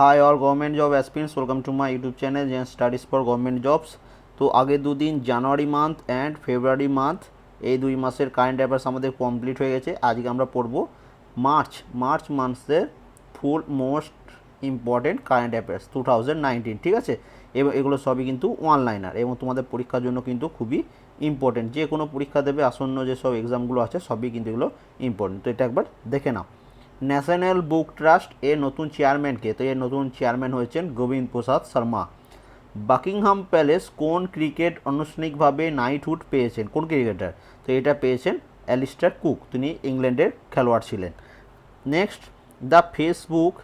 Hi all government job aspirants welcome to my YouTube channel Zen Studies for government jobs তো আগে দুদিন January month and February month এই দুই মাসের current affairs আমাদের complete হয়ে গেছে। আজকে আমরা পড়ব March March মান্থসের full most important current affairs two thousand nineteen ঠিক আছে? এবং, এগুলো সবই কিন্তু অনলাইনার এবং তোমাদের পরীক্ষার জন্য কিন্তু খুবই ইম্পর্টেন্ট যে কোনো পরীক্ষা দেবে, আসন্ন যেসব এক্সামগুলো আছে, সবই কিন্তু এগুলো ইম্পর্টেন্ট তো এটা একবার দেখে নাও। ন্যাশনাল বুক ট্রাস্ট এর নতুন চেয়ারম্যানকে, তো এর নতুন চেয়ারম্যান হয়েছেন গোবিন্দ প্রসাদ শর্মা। বাকিংহাম প্যালেস কোন ক্রিকেট আনুষ্ঠানিকভাবে নাইটহুড পেয়েছেন? কোন ক্রিকেটার? তো এটা পেয়েছেন অ্যালিস্টার কুক, তিনি ইংল্যান্ডের খেলোয়াড় ছিলেন। Next, the Facebook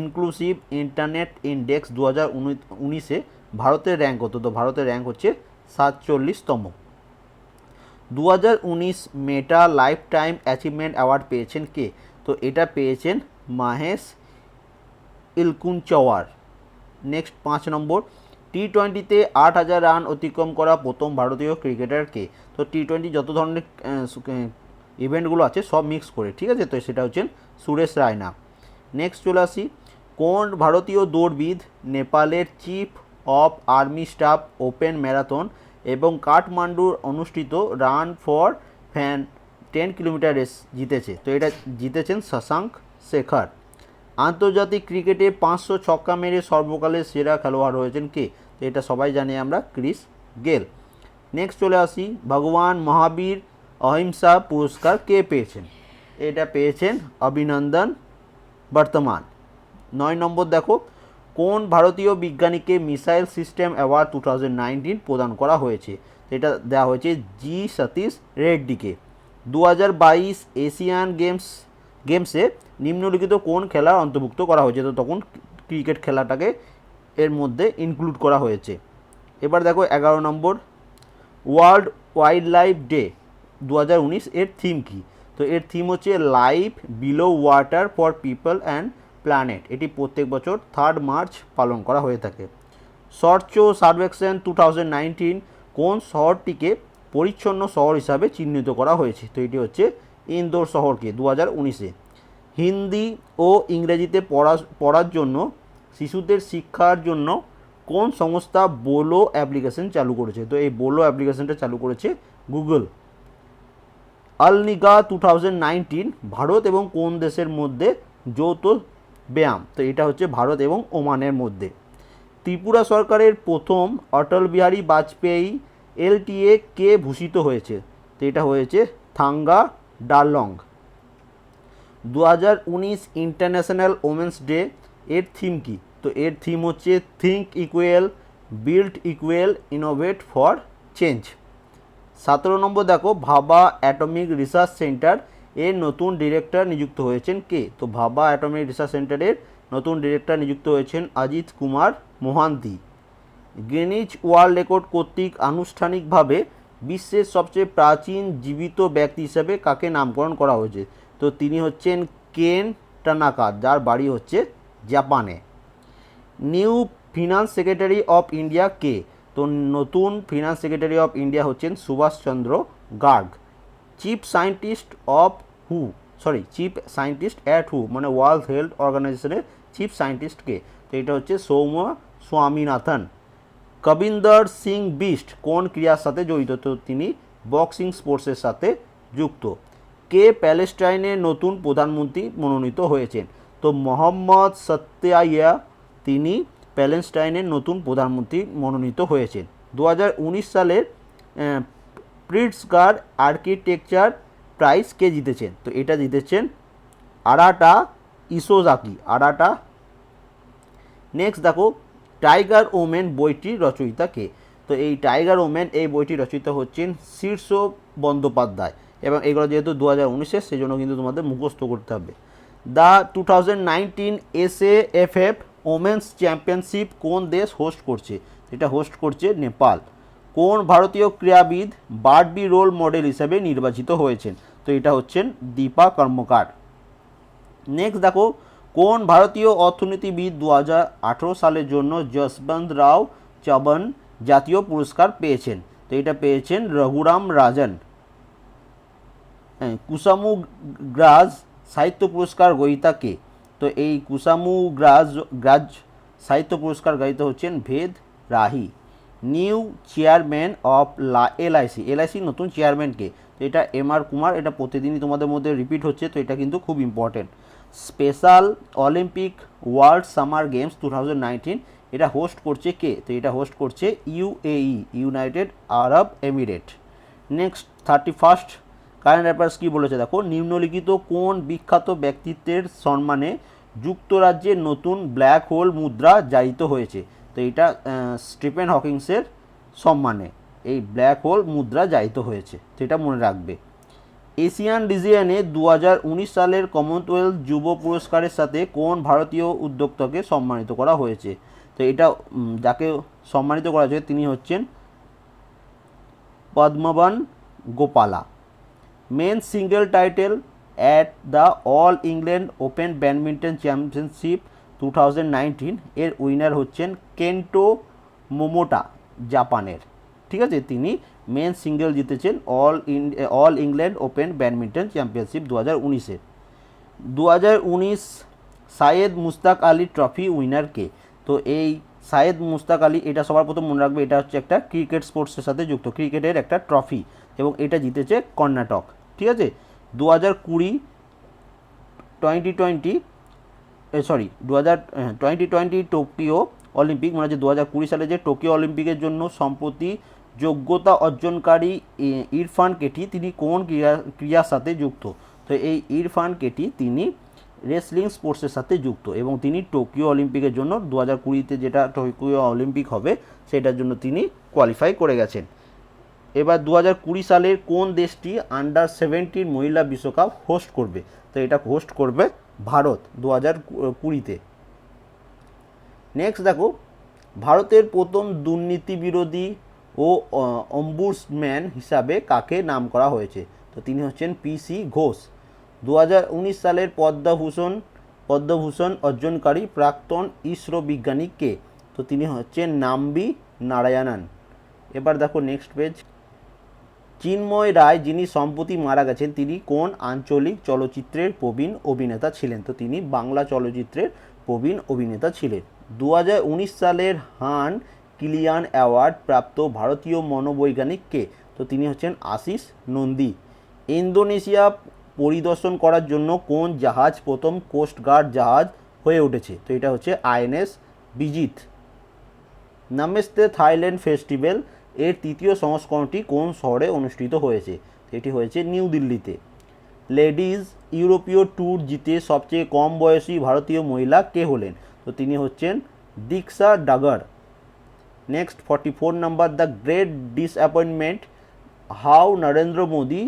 inclusive internet index দু হাজার উনিশে ভারতের র্যাঙ্ক হতো তো ভারতের র্যাঙ্ক হচ্ছে সাতচল্লিশতম। দু হাজার উনিশ মেটা লাইফ টাইম অ্যাচিভমেন্ট অ্যাওয়ার্ড পেয়েছেন কে? তো এটা পেয়েছেন মাহেশ ইলকুঞ্চওয়ার। নেক্সট পাঁচ নম্বর টি টোয়েন্টিতে আট হাজার রান অতিক্রম করা প্রথম ভারতীয় ক্রিকেটার কে তো টি টোয়েন্টি যত ধরনের ইভেন্টগুলো আছে সব মিক্স করে, ঠিক আছে? তো সেটা হচ্ছেন সুরেশ রায়না। নেক্সট চলে আসি, কোন ভারতীয় দৌড়বিদ নেপালের chief of army staff open marathon এবং কাঠমান্ডুর অনুষ্ঠিত run for fun ten kilometre race জিতেছে। তো এটা জিতেছেন শশাঙ্ক শেখর। আন্তর্জাতিক ক্রিকেটে পাঁচশো ছক্কা মেরে সর্বকালের সেরা খেলোয়াড় হয়েছেন কে? তো এটা সবাই জানি আমরা, ক্রিস গেল। নেক্সট চলে আসি, ভগবান মহাবীর অহিংসা পুরস্কার কে পেয়েছেন? এটা পেয়েছেন অভিনন্দন বর্তমান। নয় নম্বর দেখো, কোন ভারতীয় বিজ্ঞানীকে মিসাইল সিস্টেম অ্যাওয়ার্ড টু প্রদান করা হয়েছে? এটা দেওয়া হয়েছে জি সতীশ রেড্ডিকে। দু হাজার বাইশ এশিয়ান গেমস, গেমসে নিম্নলিখিত কোন খেলা অন্তর্ভুক্ত করা হয়েছে? তো তখন ক্রিকেট খেলাটাকে এর মধ্যে ইনক্লুড করা হয়েছে। এবার দেখো এগারো নম্বর ওয়ার্ল্ড ওয়াইল্ড লাইফ ডে দু হাজার উনিশ এর থিম কী? তো এর থিম হচ্ছে life below water for people and planet এটি প্রত্যেক বছর থার্ড মার্চ পালন করা হয়ে থাকে। স্বচ্ছ সার্ভেকশন টু কোন শহরটিকে পরিচ্ছন্ন শহর হিসাবে চিহ্নিত করা হয়েছে। তো এটি হচ্ছে ইন্দোর শহরকে দু হাজার উনিশে। হিন্দি ও ইংরেজিতে পড়া, পড়ার জন্য, শিশুদের শিক্ষার জন্য কোন সংস্থা বোলো অ্যাপ্লিকেশন চালু করেছে? তো এই বোলো অ্যাপ্লিকেশনটা চালু করেছে গুগল আলনিগা টু থাউজেন্ড নাইনটিন ভারত এবং কোন দেশের মধ্যে যৌথ ব্যায়াম? তো এটা হচ্ছে ভারত এবং ওমানের মধ্যে। ত্রিপুরা সরকারের প্রথম, অটল বিহারী বাজপেয়ী এলটিএ কে ভূষিত হয়েছে? তো এটা হয়েছে থাঙ্গা ডালং দু হাজার উনিশ ইন্টারন্যাশনাল ওমেন্স ডে, এর থিম কী? তো এর থিম হচ্ছে think equal, build equal, innovate for change. সতেরো নম্বর দেখো, ভাবা অ্যাটমিক রিসার্চ সেন্টার, এর নতুন ডিরেক্টর নিযুক্ত হয়েছেন কে? তো ভাবা অ্যাটমিক রিসার্চ সেন্টারের নতুন ডিরেক্টর নিযুক্ত হয়েছেন Ajit Kumar Mohanty. Greenwich world record কর্তৃক আনুষ্ঠানিকভাবে বিশ্বের সবচেয়ে প্রাচীন জীবিত ব্যক্তি হিসেবে কাকে নামকরণ করা হয়েছে? তো তিনি হচ্ছেন কেন টানাকা, যার বাড়ি হচ্ছে জাপানে। New finance secretary of India কে? তো নতুন ফিনান্স সেক্রেটারি অফ ইন্ডিয়া হচ্ছেন Subhash Chandra Garg. Chief scientist of who, sorry, chief scientist at হু মানে ওয়ার্ল্ড হেলথ অর্গানাইজেশনের চিফ সায়েন্টিস্ট কে? তো এটা হচ্ছে সৌম্য স্বামীনাথন। কবিন্দর সিং বিস্ট কোন ক্রিয়ার সাথে জড়িত? তো তিনি বক্সিং স্পোর্টসের সাথে যুক্ত। কে প্যালেস্টাইনের নতুন প্রধানমন্ত্রী মনোনীত হয়েছেন? তো মোহাম্মদ সত্যাইয়া তিনি প্যালেস্টাইনের নতুন প্রধানমন্ত্রী মনোনীত হয়েছেন। দু হাজার উনিশ সালের প্রিটসগার আর্কিটেকচার প্রাইজ কে জিতেছেন? তো এটা জিতেছেন আরাটা ইসোজাকি, আরাটা। নেক্সট দেখো টাইগার ওমেন বইটির রচয়িতা কে তো এই টাইগার ওমেন এই বইটি রচিত হচ্ছেন শীর্ষ বন্দ্যোপাধ্যায় এবং এগুলো যেহেতু দু হাজার উনিশের সেই জন্য কিন্তু তোমাদের মুখস্থ করতে হবে। The two thousand nineteen S F F women's championship কোন দেশ হোস্ট করছে? এটা হোস্ট করছে নেপাল। কোন ভারতীয় ক্রীড়াবিদ বারবি রোল মডেল হিসেবে নির্বাচিত হয়েছেন? তো এটা হচ্ছেন দীপা কর্মকার। নেক্সট দেখো কোন ভারতীয় অর্থনীতিবিদ দু হাজার আঠেরো সালের জন্য যশবন্ত রাও চবন জাতীয় পুরস্কার পেয়েছেন? তো এটা পেয়েছেন রঘুরাম রাজন। হ্যাঁ কুসামু গ্রাজ সাহিত্য পুরস্কার গ্রহীতা কে? তো এই কুসামু গ্রাজ গ্রাজ সাহিত্য পুরস্কার গাইতে হচ্ছেন ভেদ রাহি। নিউ চেয়ারম্যান অফ লা এলআইসি এলআইসি নতুন চেয়ারম্যানকে তো এটা এম আর কুমার, এটা প্রতিদিনই তোমাদের মধ্যে রিপিট হচ্ছে, তো এটা কিন্তু খুব important Special Olympic World Summer Games two thousand nineteen, এটা হোস্ট করছে কে? তো এটা হোস্ট করছে UAE United Arab Emirate. Next thirty first current affairs কী বলেছে? দেখো, নিম্নলিখিত কোন বিখ্যাত ব্যক্তিত্বের সম্মানে যুক্তরাজ্যে নতুন ব্ল্যাক হোল মুদ্রা জারিত হয়েছে? তো এটা স্টিফেন হকিংসের সম্মানে এই ব্ল্যাক হোল মুদ্রা জারিত হয়েছে। তো এটা মনে রাখবে। এশিয়ান রিজিয়নে দু সালের কমনওয়েলথ যুব পুরস্কারের সাথে কোন ভারতীয় উদ্যোক্তাকে সম্মানিত করা হয়েছে? তো এটা যাকে সম্মানিত করা হয়েছে তিনি হচ্ছেন পদ্মবন Gopala. Men single title at the All England Open badminton championship two thousand এর উইনার হচ্ছেন কেন্টো মোমোটা, জাপানের। ঠিক আছে? তিনি মেন সিঙ্গেল জিতেছেন all in all England Open badminton championship দু হাজার উনিশে। দু হাজার উনিশ সায়েদ মুস্তাক আলী ট্রফি উইনারকে তো এই সায়েদ মুস্তাক আলী, এটা সবার প্রথম মনে রাখবে, এটা হচ্ছে একটা ক্রিকেট স্পোর্টসের সাথে যুক্ত ক্রিকেটের একটা ট্রফি এবং এটা জিতেছে কর্ণাটক। ঠিক আছে? দু হাজার কুড়ি টোয়েন্টি টোয়েন্টি সরি দু হাজার টোয়েন্টি টোয়েন্টি টোকিও অলিম্পিক মানে হচ্ছে দু সালে যে টোকিও অলিম্পিকের জন্য সম্প্রতি যোগ্যতা অর্জনকারী ইরফান কেটি তিনি কোন ক্রিয়া, ক্রিয়ার সাথে যুক্ত? তো এই ইরফান কেটি তিনি রেসলিং স্পোর্টসের সাথে যুক্ত এবং তিনি টোকিও অলিম্পিকের জন্য দু হাজার কুড়িতে যেটা টোকিও অলিম্পিক হবে সেটার জন্য তিনি কোয়ালিফাই করে গেছেন। এবার দু হাজার কুড়ি সালের কোন দেশটি আন্ডার সেভেন্টিন মহিলা বিশ্বকাপ হোস্ট করবে? তো এটা হোস্ট করবে ভারত দু হাজার কুড়িতে। নেক্সট দেখো, ভারতের প্রথম দুর্নীতি বিরোধী ও অম্বুডসম্যান হিসাবে কাকে নাম করা হয়েছে? তো তিনি হচ্ছেন পিসি ঘোষ। দু সালের পদ্মভূষণ পদ্মভূষণ অর্জনকারী প্রাক্তন ইসরো বিজ্ঞানী কে? তো তিনি হচ্ছেন নাম্বি নারায়ণন। এবার দেখো নেক্সট পেজ চিন্ময় রায় যিনি সম্প্রতি মারা গেছেন, তিনি কোন আঞ্চলিক চলচ্চিত্রের প্রবীণ অভিনেতা ছিলেন? তো তিনি বাংলা চলচ্চিত্রের প্রবীণ অভিনেতা ছিলেন। দু হাজার উনিশ সালের হান কিলিয়ান অ্যাওয়ার্ড প্রাপ্ত ভারতীয় মনোবৈজ্ঞানিক কে? তো তিনি হচ্ছেন আশিস নন্দী। ইন্দোনেশিয়া পরিদর্শন করার জন্য কোন জাহাজ প্রথম কোস্টগার্ড জাহাজ হয়ে উঠেছে? তো এটা হচ্ছে INS Vijit. Namaste Thailand festival এর তৃতীয় সংস্করণটি কোন শহরে অনুষ্ঠিত হয়েছে? এটি হয়েছে নিউ দিল্লিতে। লেডিজ ইউরোপীয় ট্যুর জিতে সবচেয়ে কম বয়সী ভারতীয় মহিলা কে হলেন? তো তিনি হচ্ছেন Diksha Dagar. Next forty four number the great disappointment how Narendra Modi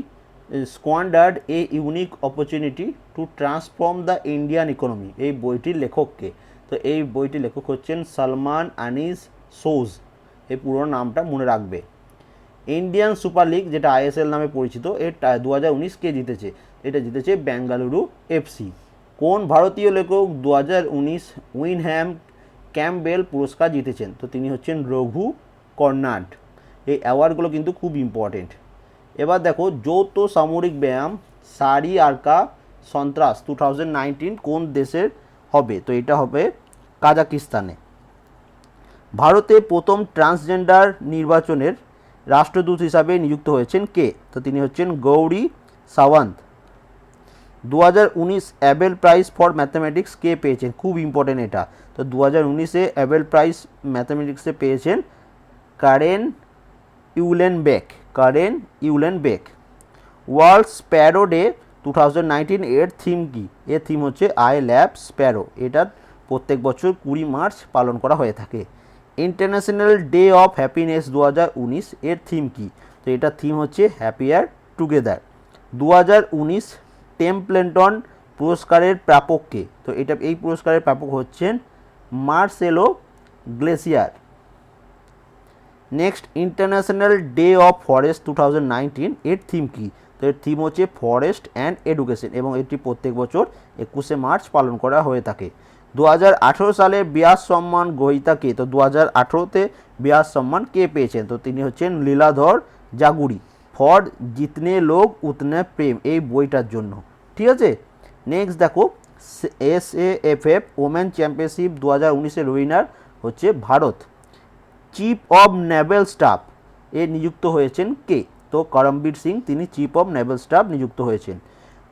squandered a unique opportunity to transform the Indian economy এই বইটির লেখককে। তো এই বইটির লেখক হচ্ছেন সালমান আনিস সোজ। এই পুরো নামটা মনে রাখবে। ইন্ডিয়ান সুপার লিগ যেটা আইএসএল নামে পরিচিত, এর দু হাজার উনিশ কে জিতেছে। এটা জিতেছে বেঙ্গালুরু এফসি কোন ভারতীয় লেখক দু হাজার উনিশ উইনহ্যাম ক্যাম্পবেল পুরস্কার জিতেছেন? তো তিনি হচ্ছেন রঘু কর্নাড এই অ্যাওয়ার্ডগুলো কিন্তু খুব ইম্পর্টেন্ট এবার দেখো, যৌথ সামরিক ব্যায়াম, সারি আরকা সন্ত্রাস টু থাউজেন্ড নাইনটিন কোন দেশের হবে? তো এটা হবে কাজাকিস্তানে। ভারতে প্রথম ট্রান্সজেন্ডার নির্বাচনের রাষ্ট্রদূত হিসাবে নিযুক্ত হয়েছেন কে? তো তিনি হচ্ছেন গৌরী সাওয়ান্ত। দু হাজার উনিশ অ্যাবেল প্রাইজ ফর ম্যাথামেটিক্স কে পেয়েছেন? খুব ইম্পর্টেন্ট এটা। তো দু হাজার উনিশে অ্যাবেল প্রাইজ ম্যাথামেটিক্সে পেয়েছেন Karen Uhlenbeck Karen Uhlenbeck World Sparrow Day two thousand nineteen এর থিম কি? এর থিম হচ্ছে আই ল্যাব স্প্যারো এটা প্রত্যেক বছর কুড়ি মার্চ পালন করা হয়ে থাকে। ইন্টারন্যাশনাল ডে অফ হ্যাপিনেস দু হাজার উনিশ এর থিম কি? তো এটা থিম হচ্ছে হ্যাপিয়ার টুগেদার দু হাজার উনিশ টেম্পলেন্টন পুরস্কারের প্রাপককে। তো এটা এই পুরস্কারের প্রাপক হচ্ছেন Marcelo Gleiser. Next, International Day of Forest two এর থিম কি? তো এর থিম হচ্ছে ফরেস্ট অ্যান্ড এডুকেশন এবং এটি প্রত্যেক বছর একুশে মার্চ পালন করা হয়ে থাকে। দু হাজার আঠেরো সালে ব্যাস সম্মান গ্রহীতাকে, তো দু হাজার আঠেরোতে ব্যাস সম্মান কে পেয়েছেন? তো তিনি হচ্ছেন লীলাধর জাগুড়ি। ফর জিতনে লোক উতনে প্রেম, এই বইটার জন্য। ঠিক আছে? নেক্সট দেখো S A F F women championship দু হাজার উনিশের উইনার হচ্ছে Bharat. Chief of naval staff এ নিযুক্ত হয়েছেন কে? তো করমবীর সিং, তিনি চিফ অব নেভেল স্টাফ নিযুক্ত হয়েছেন।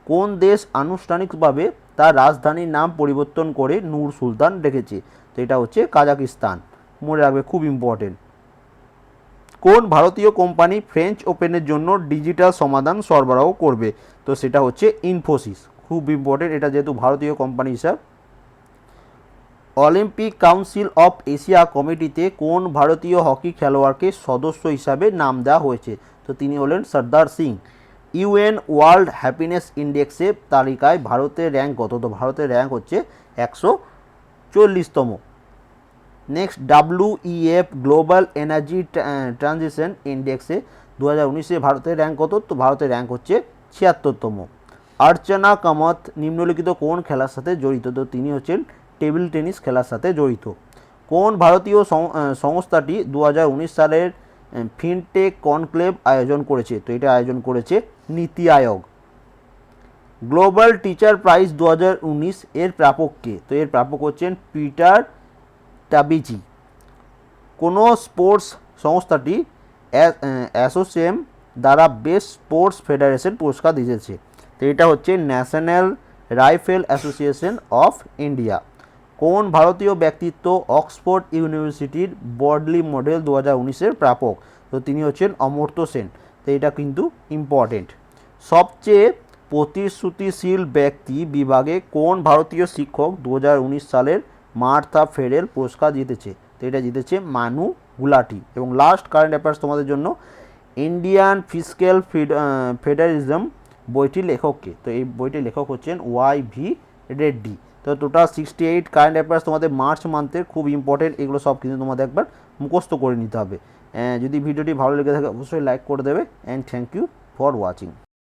কোন দেশ আনুষ্ঠানিকভাবে তার রাজধানীর নাম পরিবর্তন করে নূর সুলতান রেখেছে? তো এটা হচ্ছে কাজাকিস্তান। মনে রাখবে, খুব ইম্পর্টেন্ট কোন ভারতীয় কোম্পানি ফ্রেঞ্চ ওপেনের জন্য ডিজিটাল সমাধান সরবরাহ করবে? তো সেটা হচ্ছে ইনফোসিস খুব ইম্পর্টেন্ট এটা যেহেতু ভারতীয় কোম্পানি হিসাব অলিম্পিক কাউন্সিল অফ এশিয়া কমিটিতে কোন ভারতীয় হকি খেলোয়াড়কে সদস্য হিসাবে নাম দেওয়া হয়েছে? তো তিনি হলেন Sardar Singh. UN world happiness ইন্ডেক্সের তালিকায় ভারতের র্যাঙ্ক কত? তো ভারতের র্যাঙ্ক হচ্ছে একশো চল্লিশতম। Next W EF global energy transition ইন্ডেক্সে দু হাজার উনিশে ভারতের র্যাঙ্ক কত? তো ভারতের র্যাঙ্ক হচ্ছে ছিয়াত্তরতম। অর্চনা কামত নিম্নলিখিত কোন খেলার সাথে জড়িত? তো তিনি হচ্ছেন টেবিল টেনিস খেলার সাথে জড়িত। কোন ভারতীয় সংস্থাটি দু হাজার উনিশ সালের ফিনটেক কনক্লেভ আয়োজন করেছে? তো এটা আয়োজন করেছে নীতি আয়োগ। গ্লোবাল টিচার প্রাইজ দু হাজার উনিশ এর প্রাপক কে তো এর প্রাপক হচ্ছেন পিটার টাবিজি কোনো স্পোর্টস সংস্থাটি অ্যাসোসিয়েম দ্বারা বেস্ট স্পোর্টস ফেডারেশন পুরস্কার দিয়েছে। তো এটা হচ্ছে National Rifle Association of India কোন ভারতীয় ব্যক্তিত্ব অক্সফোর্ড ইউনিভার্সিটির বডলি মডেল দু হাজার উনিশের প্রাপক? তো তিনি হচ্ছেন অমর্ত্য সেন। তো এটা কিন্তু ইম্পর্টেন্ট সবচেয়ে প্রতিশ্রুতিশীল ব্যক্তি বিভাগে কোন ভারতীয় শিক্ষক দু হাজার উনিশ সালের মার্থা ফেরেল পুরস্কার জিতেছে। তো এটা জিতেছে মানু গুলাটি। এবং লাস্ট কারেন্ট অ্যাফেয়ার্স তোমাদের জন্য ইন্ডিয়ান ফিজিক্যাল ফেডারিজম বইটির লেখককে। তো এই বইটির লেখক হচ্ছেন ওয়াই ভি রেড্ডি তো total sixty eight current affairs তোমাদের মার্চ মান্থের খুব ইম্পর্টেন্ট এগুলো সব কিন্তু তোমাদের একবার মুখস্থ করে নিতে হবে। যদি ভিডিওটি ভালো লেগে থাকে অবশ্যই লাইক করে দেবে। And thank you for watching